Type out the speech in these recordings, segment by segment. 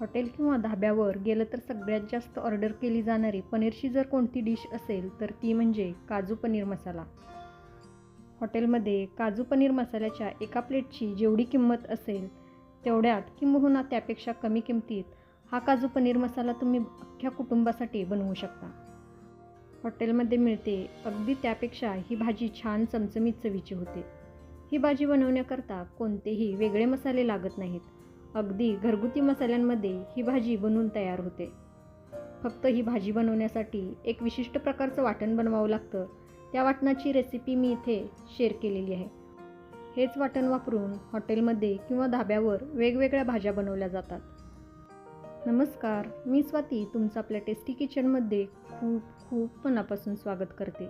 Hotel किंवा धाब्यावर गेलं तर सगळ्यात जास्त ऑर्डर केली जाणारी पनीरची जर कोणती डिश असेल तर ती म्हणजे काजू पनीर मसाला. हॉटेलमध्ये काजू पनीर मसाल्याच्या एका प्लेटची जेवढी किंमत असेल तेवढ्यात किंबहुना त्यापेक्षा कमी किमतीत हा काजू पनीर मसाला तुम्ही अख्ख्या कुटुंबासाठी बनवू शकता. हॉटेलमध्ये मिळते अगदी त्यापेक्षा ही भाजी छान चमचमीत चवीची होते. ही भाजी बनवण्याकरता कोणतेही वेगळे मसाले लागत नाहीत. अगदी घरगुती मसाल्यांमध्ये ही भाजी बनवून तयार होते. फक्त ही भाजी बनवण्यासाठी एक विशिष्ट प्रकारचं वाटण बनवावं लागतं. त्या वाटणाची रेसिपी मी इथे शेअर केलेली आहे. हेच वाटण वापरून हॉटेलमध्ये किंवा धाब्यावर वेगवेगळ्या भाज्या बनवल्या जातात. नमस्कार मी स्वाती तुमचं आपल्या टेस्टी किचनमध्ये खूप खूप मनापासून स्वागत करते.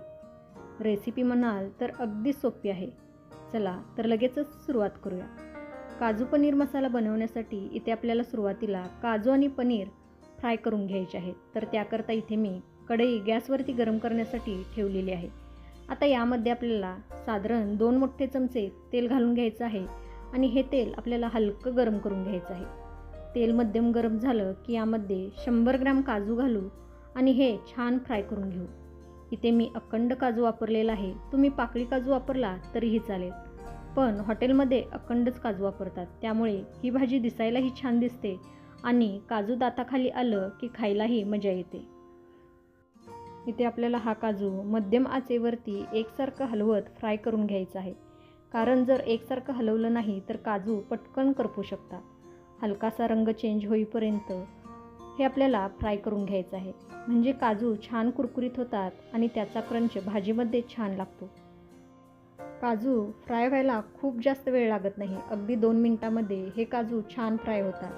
रेसिपी म्हणाल तर अगदी सोपी आहे. चला तर लगेचच सुरुवात करूया. काजू पनीर मसाला बनवण्यासाठी इथे आपल्याला सुरुवातीला काजू आणि पनीर फ्राय करून घ्यायचे आहेत तर त्याकरता इथे मी कढई गॅसवरती गरम करण्यासाठी ठेवलेली आहे. आता यामध्ये आपल्याला साधारण दोन मोठे चमचे तेल घालून घ्यायचं आहे आणि हे तेल आपल्याला हलकं गरम करून घ्यायचं आहे. तेल मध्यम गरम झालं की यामध्ये शंभर ग्रॅम काजू घालू आणि हे छान फ्राय करून घेऊ. इथे मी अखंड काजू वापरलेला आहे. तुम्ही पाकळी काजू वापरला तरीही चालेल. पण हॉटेलमध्ये अखंडच काजू वापरतात. त्यामुळे ही भाजी दिसायलाही छान दिसते आणि काजू दाताखाली आलं की खायलाही मजा येते. इथे आपल्याला हा काजू मध्यम आचेवरती एकसारखं हलवत फ्राय करून घ्यायचा आहे. कारण जर एकसारखं हलवलं नाही तर काजू पटकन करपू शकतात. हलकासा रंग चेंज होईपर्यंत हे आपल्याला फ्राय करून घ्यायचं आहे. म्हणजे काजू छान कुरकुरीत होतात आणि त्याचा क्रंच भाजीमध्ये छान लागतो. काजू फ्राय व्हायला खूप जास्त वेळ लागत नाही. अगदी दोन मिनटामध्ये हे काजू छान फ्राय होतात.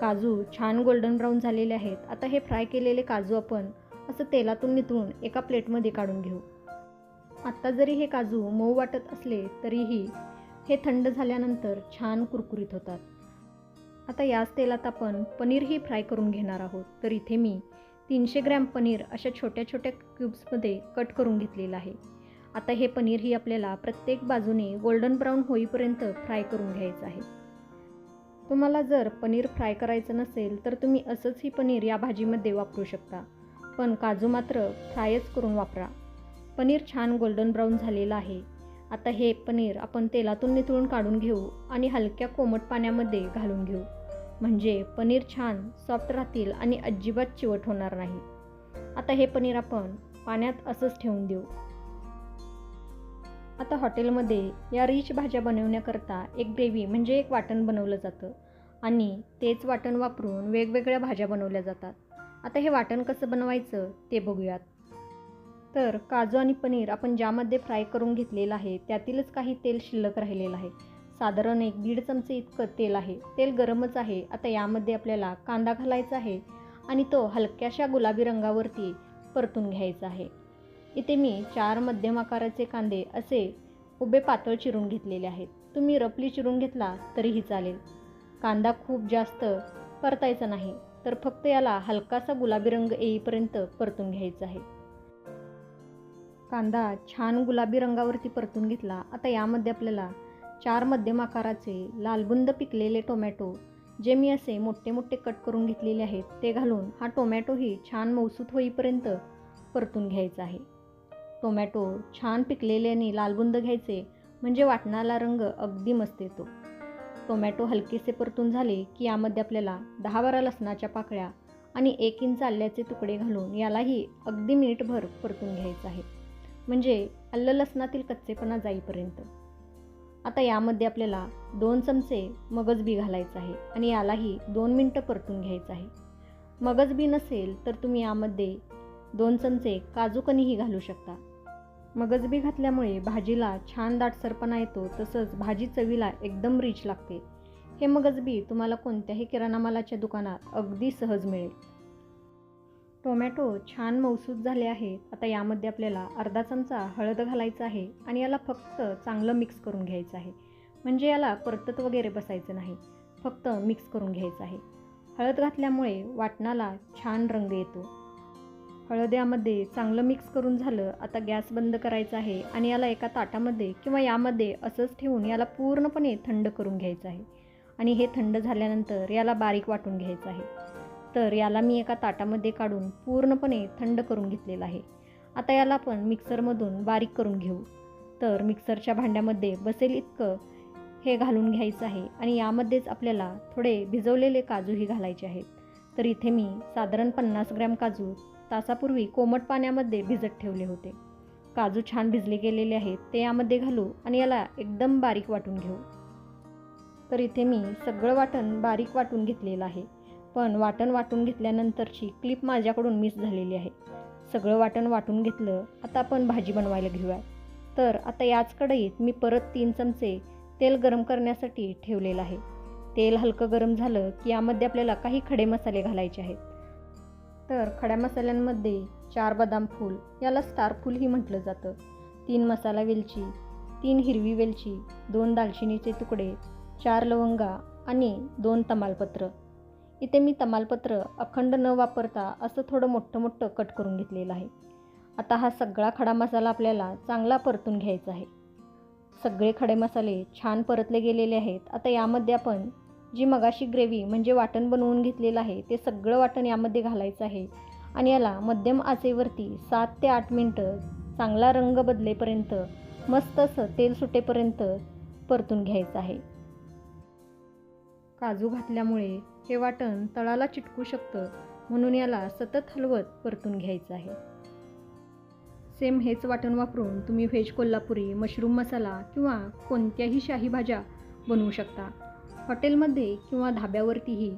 काजू छान गोल्डन ब्राऊन झालेले आहेत. आता हे फ्राय केलेले काजू आपण असं तेलातून निथळून एका प्लेटमध्ये काढून घेऊ. आत्ता जरी हे काजू मऊ वाटत असले तरीही हे थंड झाल्यानंतर छान कुरकुरीत होतात. आता याच तेलात आपण पनीरही फ्राय करून घेणार आहोत. तर इथे मी तीनशे ग्रॅम पनीर अशा छोट्या छोट्या क्यूब्समध्ये कट करून घेतलेलं आहे. आता हे पनीरही आपल्याला प्रत्येक बाजूने गोल्डन ब्राऊन होईपर्यंत फ्राय करून घ्यायचं आहे. तुम्हाला जर पनीर फ्राय करायचं नसेल तर तुम्ही असंच ही पनीर या भाजीमध्ये वापरू शकता. पण काजू मात्र फ्रायच करून वापरा. पनीर छान गोल्डन ब्राऊन झालेलं आहे. आता हे पनीर आपण तेलातून निथळून काढून घेऊ आणि हलक्या कोमट पाण्यामध्ये घालून घेऊ. म्हणजे पनीर छान सॉफ्ट राहतील आणि अजिबात चिवट होणार नाही. आता हे पनीर आपण पाण्यात असंच ठेवून देऊ. आता हॉटेलमध्ये या रिच भाज्या बनवण्याकरता एक ग्रेव्ही म्हणजे एक वाटण बनवलं जातं. आणि तेच वाटण वापरून वेगवेगळ्या भाज्या बनवल्या जातात. आता हे वाटण कसं बनवायचं ते बघूयात. तर काजू आणि पनीर आपण ज्यामध्ये फ्राय करून घेतलेलं आहे त्यातीलच काही तेल शिल्लक राहिलेलं आहे. साधारण एक दीड चमचे इतकं तेल आहे. तेल गरमच आहे. आता यामध्ये आपल्याला कांदा घालायचा आहे आणि तो हलक्याशा गुलाबी रंगावरती परतून घ्यायचा आहे. इथे मी चार मध्यम आकाराचे कांदे असे उभे पातळ चिरून घेतलेले आहेत. तुम्ही रपली चिरून घेतला तरीही चालेल. कांदा खूप जास्त परतायचा नाही तर फक्त याला हलकासा गुलाबी रंग येईपर्यंत परतून घ्यायचा आहे. कांदा छान गुलाबी रंगावरती परतून घेतला. आता यामध्ये आपल्याला चार मध्यम आकाराचे लालबुंद पिकलेले टोमॅटो जे मी असे मोठे मोठे कट करून घेतलेले आहेत ते घालून हा टोमॅटोही छान मौसूत होईपर्यंत परतून घ्यायचा आहे. टोमॅटो छान पिकलेले आणि लालबुंद घ्यायचे म्हणजे वाटणाला रंग अगदी मस्त येतो. टोमॅटो हलकेसे परतून झाले की यामध्ये आपल्याला दहा बारा लसणाच्या पाकळ्या आणि एक इंच आल्याचे तुकडे घालून यालाही अगदी मिनिटभर परतून घ्यायचं आहे. म्हणजे अल्ल लसणातील कच्चेपणा जाईपर्यंत. आता यामध्ये आपल्याला दोन चमचे मगज बी घालायचं आहे आणि यालाही दोन मिनटं परतून घ्यायचं आहे. मगज बी नसेल तर तुम्ही यामध्ये दोन चमचे काजूकणीही घालू शकता. मगजबी घातल्यामुळे भाजीला छान दाटसरपणा येतो तसंच भाजी चवीला एकदम रिच लागते. हे मगजबी तुम्हाला कोणत्याही किराणा मालाच्या दुकानात अगदी सहज मिळेल. टोमॅटो छान मौसूद झाले आहेत आता यामध्ये आपल्याला अर्धा चमचा हळद घालायचा आहे आणि याला फक्त चांगलं मिक्स करून घ्यायचं आहे. म्हणजे याला परतत वगैरे बसायचं नाही. फक्त मिक्स करून घ्यायचं आहे. हळद घातल्यामुळे वाटणाला छान रंग येतो. हळद्यामध्ये चांगलं मिक्स करून झालं आता गॅस बंद करायचा आहे आणि याला एका ताटामध्ये किंवा यामध्ये असंच ठेवून याला पूर्णपणे थंड करून घ्यायचं आहे. आणि हे थंड झाल्यानंतर याला बारीक वाटून घ्यायचं आहे. तर याला मी एका ताटामध्ये काढून पूर्णपणे थंड करून घेतलेलं आहे. आता याला आपण मिक्सरमधून बारीक करून घेऊ. तर मिक्सरच्या भांड्यामध्ये बसेल इतकं हे घालून घ्यायचं आहे आणि यामध्येच आपल्याला थोडे भिजवलेले काजूही घालायचे आहेत. तर इथे मी साधारण पन्नास ग्रॅम काजू तासापूर्वी कोमट पाण्यामध्ये भिजत ठेवले होते. काजू छान भिजले गेलेले आहेत ते यामध्ये घालू आणि याला एकदम बारीक वाटून घेऊ. तर इथे मी सगळं वाटण बारीक वाटून घेतलेलं आहे. पण वाटण वाटून घेतल्यानंतरची क्लिप माझ्याकडून मिस झालेली आहे. सगळं वाटण वाटून घेतलं आता आपण भाजी बनवायला घेऊया. तर आता याच कढईत मी परत तीन चमचे तेल गरम करण्यासाठी ठेवलेलं आहे. तेल हलकं गरम झालं की यामध्ये आपल्याला काही खडे मसाले घालायचे आहेत. तर खड्या मसाल्यांमध्ये चार बदाम फूल याला स्टार फूलही म्हटलं जातं. तीन मसाला वेलची तीन हिरवी वेलची दोन दालचिनीचे तुकडे चार लवंगा आणि दोन तमालपत्र. इथे मी तमालपत्र अखंड न वापरता असं थोडं मोठं मोठं कट करून घेतलेलं आहे. आता हा सगळा खडा मसाला आपल्याला चांगला परतून घ्यायचा आहे. सगळे खडे मसाले छान परतले गेलेले आहेत. आता यामध्ये आपण जी मगाशी ग्रेव्ही म्हणजे वाटण बनवून घेतलेलं आहे ते सगळं वाटण यामध्ये घालायचं आहे. आणि याला मध्यम आचेवरती सात ते आठ मिनटं चांगला रंग बदलेपर्यंत मस्त असं तेल सुटेपर्यंत परतून घ्यायचं आहे. काजू घातल्यामुळे हे वाटण तळाला चिटकू शकतं म्हणून याला सतत हलवत परतून घ्यायचं आहे. सेम हेच वाटण वापरून तुम्ही व्हेज कोल्हापुरी मशरूम मसाला किंवा कोणत्याही शाही भाज्या बनवू शकता. हॉटेलमध्ये किंवा धाब्यावरतीही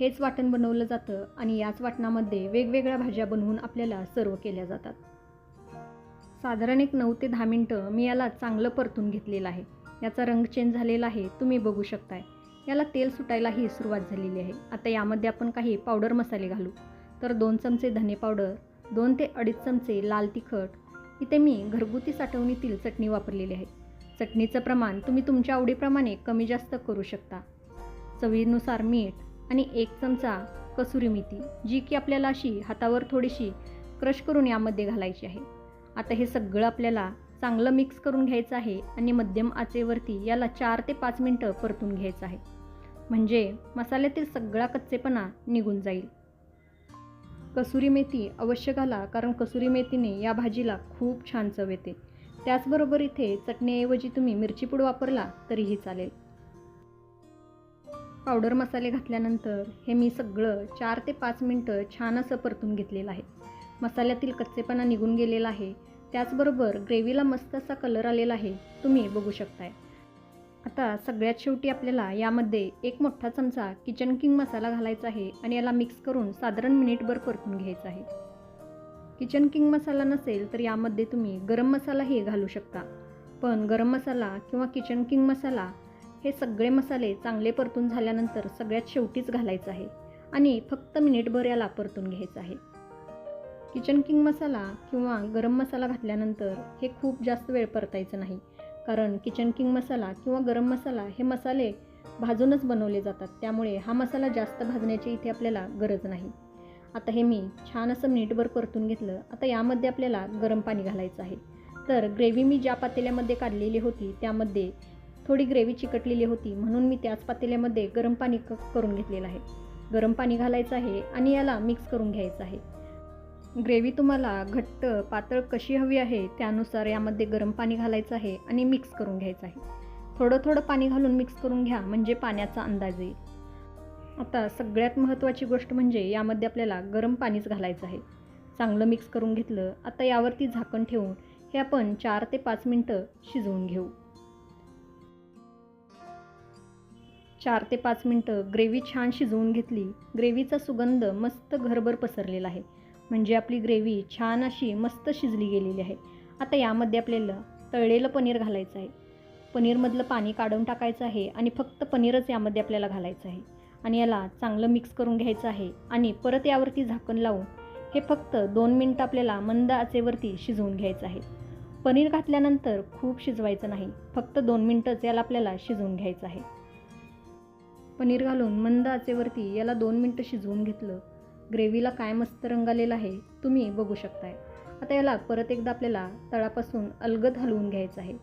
हेच वाटण बनवलं जातं आणि याच वाटणामध्ये वेगवेगळ्या भाज्या बनवून आपल्याला सर्व केल्या जातात. साधारण एक नऊ ते दहा मिनटं मी याला चांगलं परतून घेतलेलं आहे. याचा रंग चेंज झालेला आहे तुम्ही बघू शकताय. याला तेल सुटायलाही सुरुवात झालेली आहे. आता यामध्ये आपण काही पावडर मसाले घालू. तर दोन चमचे धने पावडर दोन ते अडीच चमचे लाल तिखट. इथे मी घरगुती साठवणीतील चटणी वापरलेली आहे. चटणीचं प्रमाण तुम्ही तुमच्या आवडीप्रमाणे कमी जास्त करू शकता. चवीनुसार मीठ आणि एक चमचा कसुरी मेथी जी की आपल्याला अशी हातावर थोडीशी क्रश करून यामध्ये घालायची आहे. आता हे सगळं आपल्याला चांगलं मिक्स करून घ्यायचं आहे आणि मध्यम आचेवरती याला चार ते पाच मिनटं परतून घ्यायचं आहे. म्हणजे मसाल्यातील सगळा कच्चेपणा निघून जाईल. कसुरी मेथी अवश्य घाला कारण कसुरी मेथीने या भाजीला खूप छान चव येते. त्याचबरोबर इथे चटणीऐवजी तुम्ही मिरची पूड वापरला तरीही चालेल. पावडर मसाले घातल्यानंतर हे मी सगळं चार ते पाच मिनटं छान असं परतून घेतलेलं आहे. मसाल्यातील कच्चेपणा निघून गेलेला आहे. त्याचबरोबर ग्रेव्हीला मस्त असा कलर आलेला आहे. तुम्ही बघू शकताय. आता सगळ्यात शेवटी आपल्याला यामध्ये एक मोठा चमचा किचन किंग मसाला घालायचा आहे आणि याला मिक्स करून साधारण मिनिटभर परतून घ्यायचा आहे. किचन किंग मसाला नसेल तर यामध्ये तुम्ही गरम मसालाही घालू शकता. पण गरम मसाला किंवा किचन किंग मसाला हे सगळे मसाले चांगले परतून झाल्यानंतर सगळ्यात शेवटीच घालायचं आहे आणि फक्त मिनिटभर याला परतून घ्यायचं आहे. किचन किंग मसाला किंवा गरम मसाला घातल्यानंतर हे खूप जास्त वेळ परतायचं नाही. कारण किचन किंग मसाला किंवा गरम मसाला हे मसाले भाजूनच बनवले जातात. त्यामुळे हा मसाला जास्त भाजण्याची इथे आपल्याला गरज नाही. आता हे मी छान असं मिनिटभर परतून घेतलं. आता यामध्ये आपल्याला गरम पाणी घालायचं आहे. तर ग्रेव्ही मी ज्या पातेल्यामध्ये काढलेली होती त्यामध्ये थोडी ग्रेव्ही चिकटलेली होती म्हणून मी त्याच पातेल्यामध्ये गरम पाणी क करून घेतलेलं आहे. गरम पाणी घालायचं आहे आणि याला मिक्स करून घ्यायचं आहे. ग्रेव्ही तुम्हाला घट्ट पातळ कशी हवी आहे त्यानुसार यामध्ये गरम पाणी घालायचं आहे आणि मिक्स करून घ्यायचं आहे. थोडं थोडं पाणी घालून मिक्स करून घ्या म्हणजे पाण्याचा अंदाज येईल. आता सगळ्यात महत्त्वाची गोष्ट म्हणजे यामध्ये आपल्याला गरम पाणीच घालायचं आहे. चांगलं मिक्स करून घेतलं आता यावरती झाकण ठेवून हे आपण चार ते पाच मिनटं शिजवून घेऊ. चार ते पाच मिनटं ग्रेव्ही छान शिजवून घेतली. ग्रेव्हीचा सुगंध मस्त घरभर पसरलेला आहे. म्हणजे आपली ग्रेव्ही छान अशी मस्त शिजली गेलेली आहे. आता यामध्ये आपल्याला तळलेलं पनीर घालायचं आहे. पनीरमधलं पाणी काढून टाकायचं आहे आणि फक्त पनीरच यामध्ये आपल्याला घालायचं आहे. आणि याला चांगलं मिक्स करून घ्यायचं आहे. आणि परत यावरती झाकण लावून हे फक्त दोन मिनटं आपल्याला मंद आचेवरती शिजवून घ्यायचं आहे. पनीर घातल्यानंतर खूप शिजवायचं नाही. फक्त दोन मिनटंच याला आपल्याला शिजवून घ्यायचं आहे. पनीर घालून मंद आचेवरती याला दोन मिनटं शिजवून घेतलं. ग्रेव्हीला काय मस्त रंग आलेला आहे तुम्ही बघू शकताय. आता याला परत एकदा आपल्याला तळापासून अलगद हलवून घ्यायचं आहे.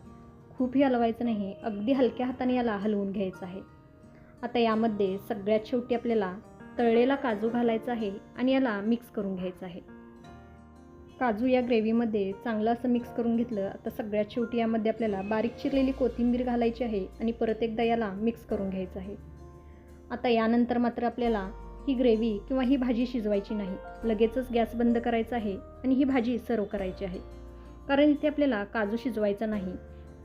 खूपही हलवायचं नाही अगदी हलक्या हाताने याला हलवून घ्यायचं आहे. आता यामध्ये सगळ्यात शेवटी आपल्याला तळलेला काजू घालायचा आहे आणि याला मिक्स करून घ्यायचं आहे. काजू या ग्रेव्हीमध्ये चांगलं असं मिक्स करून घेतलं आता सगळ्यात शेवटी यामध्ये आपल्याला बारीक चिरलेली कोथिंबीर घालायची आहे आणि परत एकदा याला मिक्स करून घ्यायचं आहे. आता यानंतर मात्र आपल्याला ही ग्रेव्ही किंवा ही भाजी शिजवायची नाही. लगेचच गॅस बंद करायचा आहे आणि ही भाजी सर्व करायची आहे. कारण इथे आपल्याला काजू शिजवायचा नाही.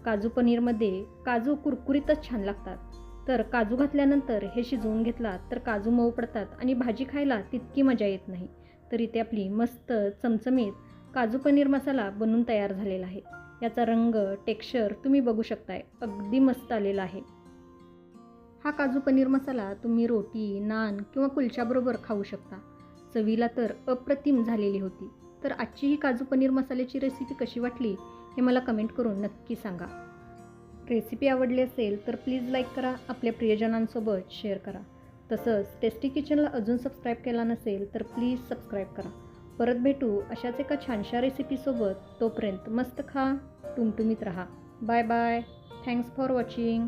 काजू पनीरमध्ये काजू कुरकुरीतच छान लागतात. तर काजू घातल्यानंतर हे शिजवून घेतला तर काजू मऊ पडतात आणि भाजी खायला तितकी मजा येत नाही. तर इथे आपली मस्त चमचमीत काजू पनीर मसाला बनून तयार झालेला आहे. याचा रंग टेक्स्चर तुम्ही बघू शकताय. अगदी मस्त आलेला आहे. हा काजू पनीर मसाला तुम्ही रोटी नान किंवा कुलच्याबरोबर खाऊ शकता. चवीला तर अप्रतिम झालेली होती. तर आजची ही काजू पनीर मसाल्याची रेसिपी कशी वाटली हे मला कमेंट करून नक्की सांगा. रेसिपी आवडली असेल तर प्लीज लाईक करा आपल्या प्रियजनांसोबत शेअर करा. तसंच टेस्टी किचनला अजून सबस्क्राईब केला नसेल तर प्लीज सबस्क्राईब करा. परत भेटू अशाच एका छानशा रेसिपीसोबत तोपर्यंत मस्त खा टुमटुमीत राहा. Bye bye. Thanks for watching